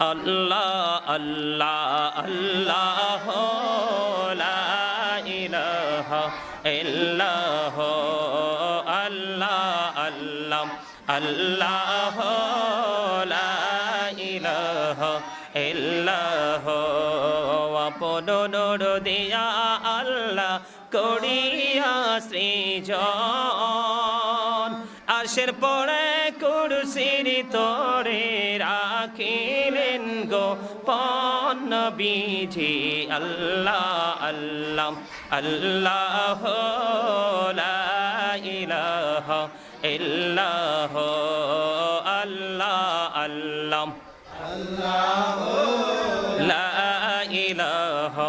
আল্লাহ আল্লাহ আল্লাহ, লা ইলাহা ইল্লাহ, আল্লাহ আল্লাহ আল্লাহ, লা ইলাহা দিয়া আল্লাহ করিয়া সৃজন। আশের পরে কুরসির তোরে রাখিলেন গো পন্ন বিঝি আল্লাহ আল্লাহ আল্লাহ ইলাহা ইল্লাহ, আল্লাহ আল্লাহ। লা ইলাহা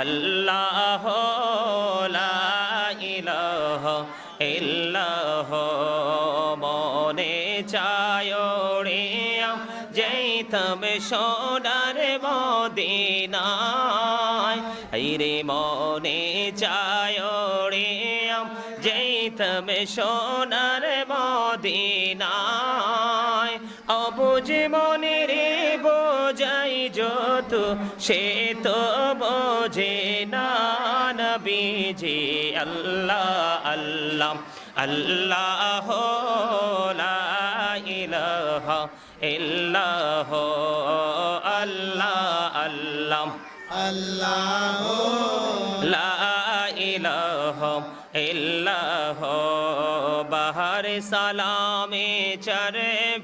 আল্লাহ ইলাহা ইল্লাহ, মনে চায় রে যেতাম সোনার মদিনায়। এই রে, মনে চায় রে যেতাম সোনার মদিনায়। অবুঝ মনে রে বোঝাই যত, সে তো বোঝে না নবীজি আল্লাহ আল্লাহ আল্লাহ লা ইলাহা ইল্লাহ, আল্লাহ আল্লাহ। আল্লাহ লা ইলাহা ইল্লাহ। বাহার সালামে চরে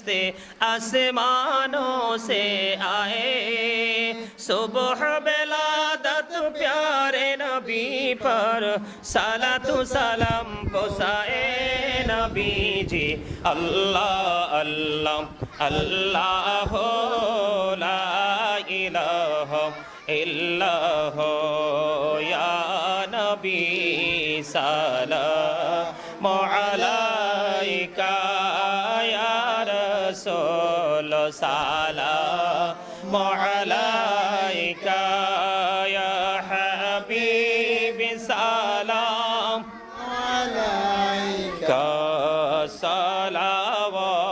फरिश्ते आसमानों से आए सुबह बेलादत प्यारे नबी पर सलातु सलाम पोसाए नबी जी अल्लाह अल्लाह अल्लाह ला इलाहा इल्लाह या नबी सलाम على وسلام عليك يا حبيبي سلام عليك صلوات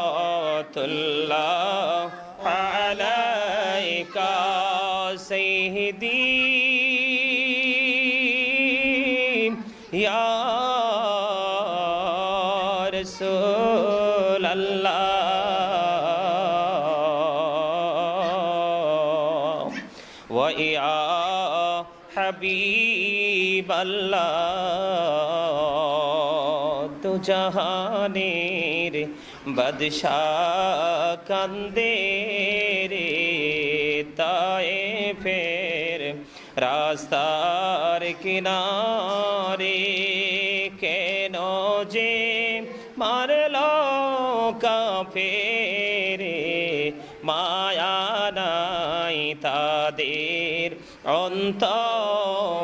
الله عليك سيدي يا হাবিব আল্লাহ, তো জাহানের বাদশাহ কান্দে রে তায়ে ফের রাস্তার কিনারে, কেন যে মারল কাফেরে মায়া নাই তাদের অন্তর।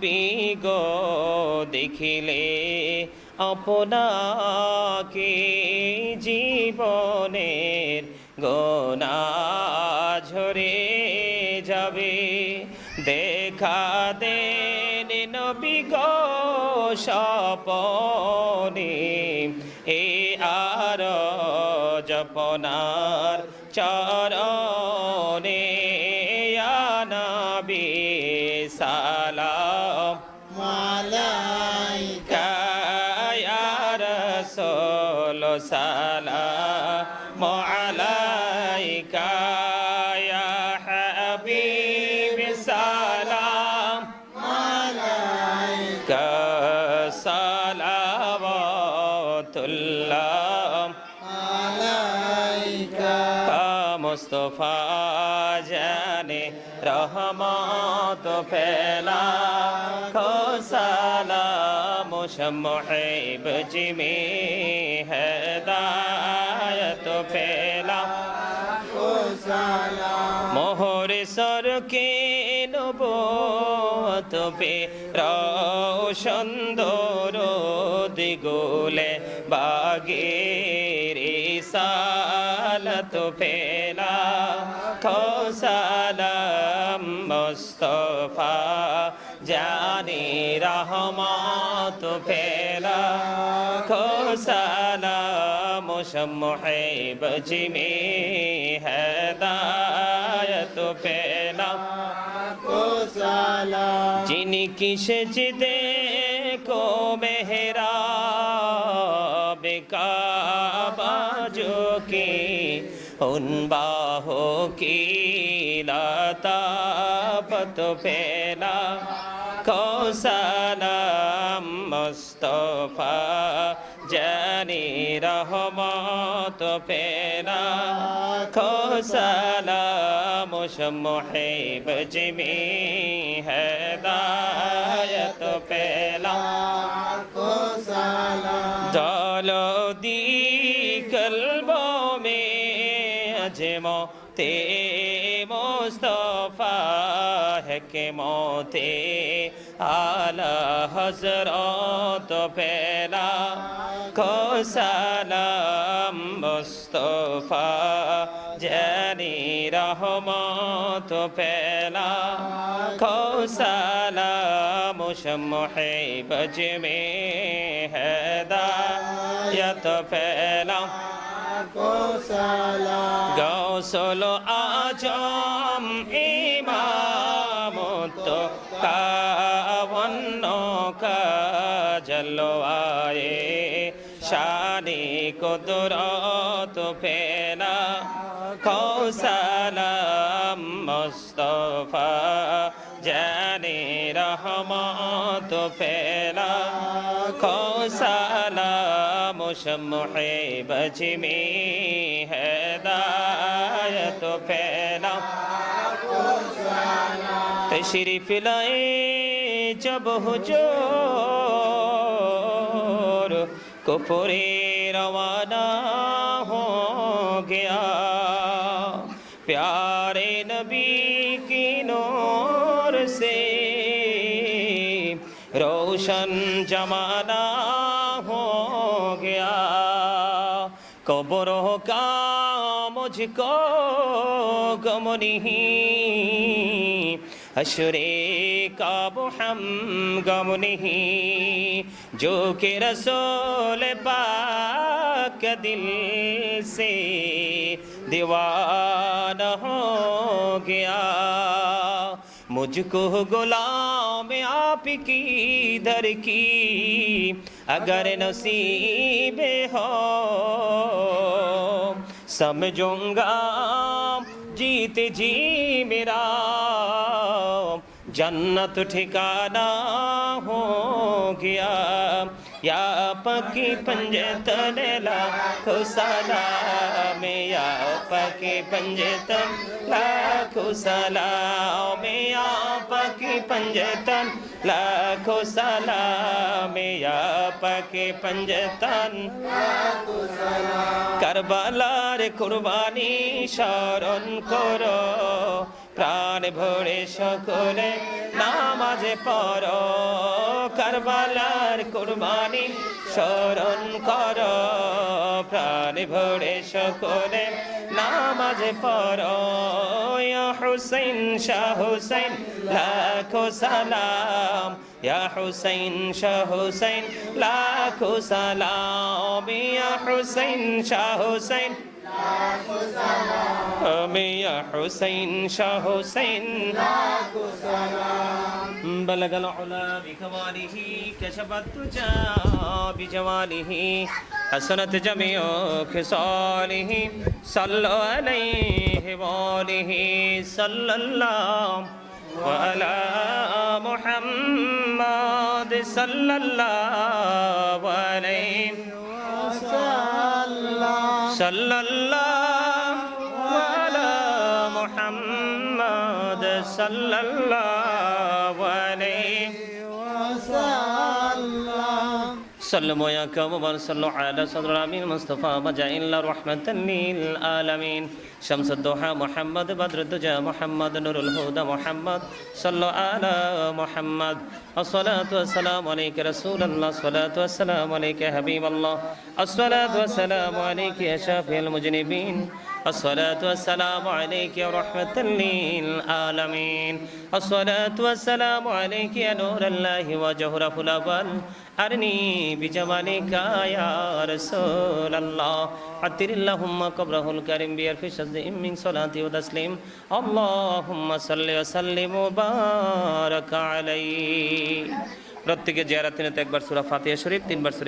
নবী গো দেখিলে আপনাকে জীবনের গোনা ঝরে যাবে। দেখা দেন নবী গো সপনে এ আর জপনার চরণে রাসূল সালাম আলা মুস্তফা জানে রহমত ফেলা খোসালাম মুহিব জিমি হেদায়ত ফেলা। মোহর সরকে পে সুন্দর দিগুলে বাগের সালত ফেলা খোসালাম মুস্তফা জানি রহমত ফেলা খোসালাম মুহিব জিমে হেদায়ত ফেলা যিনি কিসে জিদে কো মেহরা বেকাবাজো কি উন বাহো কি লতাপত ফেলা কৌসালাম মুস্তফা জানি রহমত ফেরা। খোসালাম মুহেব জিমি হেদায়ত পেলা জলো দি কলবো মে আজমো তে মোস্তফা হকে মোতে আলা হজরত ফেলা কোসালাম মুস্তফা জানি রহমত ফেলা কোসালাম শমহে বজমে হেদায়ত ফেলা। কোসালাম। গৌসল আজম এই चलो आए शानी को दुरात फैला कौसलम मुस्तफ़ा जाने रहमत फैला कौसला मुशमहे बजमी हैदायत फैला तशरीफ लाए जब हुजूर कुफरे रवाना हो गया प्यारे नबी की नूर से रोशन जमाना हो गया कब्रों का मुझको गम नहीं अशरे का नहीं, जो कि रसूल पाक दिल से दीवाना हो गया। मुझको गुलाम आप की दर की, अगर नसीब हो, समझूँगा जीत जी मेरा। जन्नत ठिकाना हो गया। या पकी पंजे तन लाख सलाम, या पकी पंजे तन लाख सलाम, या पकी पंजे तन लाख सलाम, या पकी पंजे तन करबलार कुर्बानी शरण करो প্রাণ ভরে সকলে নামাজে পড়। কারবালার কুরবানি স্মরণ করো। প্রাণ ভরে সকলে নামাজে পড়ো। ইয়া হুসাইন, শাহ হুসাইন, লাখো সালাম। ইয়া হুসাইন, শাহ হুসাইন, লাখো সালাম। ইয়া হুসাইন, শাহ হুসাইন يا حسين شاه حسين بلغ العلا بكماله كشف الدجى بجماله حسنت جميع خصاله صلوا عليه وآله صلى الله وعلى محمد صلى الله عليه সাল্লাল্লাহ আলা মুহাম্মদ سلموا يا كومر صلوا على صدر الأمين المصطفى بجاء إلا رحمة للعالمين شمس الضحى محمد بدر الدجى محمد نور الهدى محمد صلوا على محمد الصلاة والسلام عليك رسول الله الصلاة والسلام عليك يا حبيب الله الصلاة والسلام عليك يا شافي المجنبين الصلاة والسلام عليك يا رحمة للعالمين الصلاة والسلام عليك يا نور الله وجهر فلبل أرني بجمالك يا رسول الله عطر اللهم قبره الكريم بألف شهد من صلاة وتسليم اللهم صل وسلم وبارك عليه প্রত্যেকে জিয়ারাত একবার সুরা ফাতিহা শরীফ তিনবার সূরা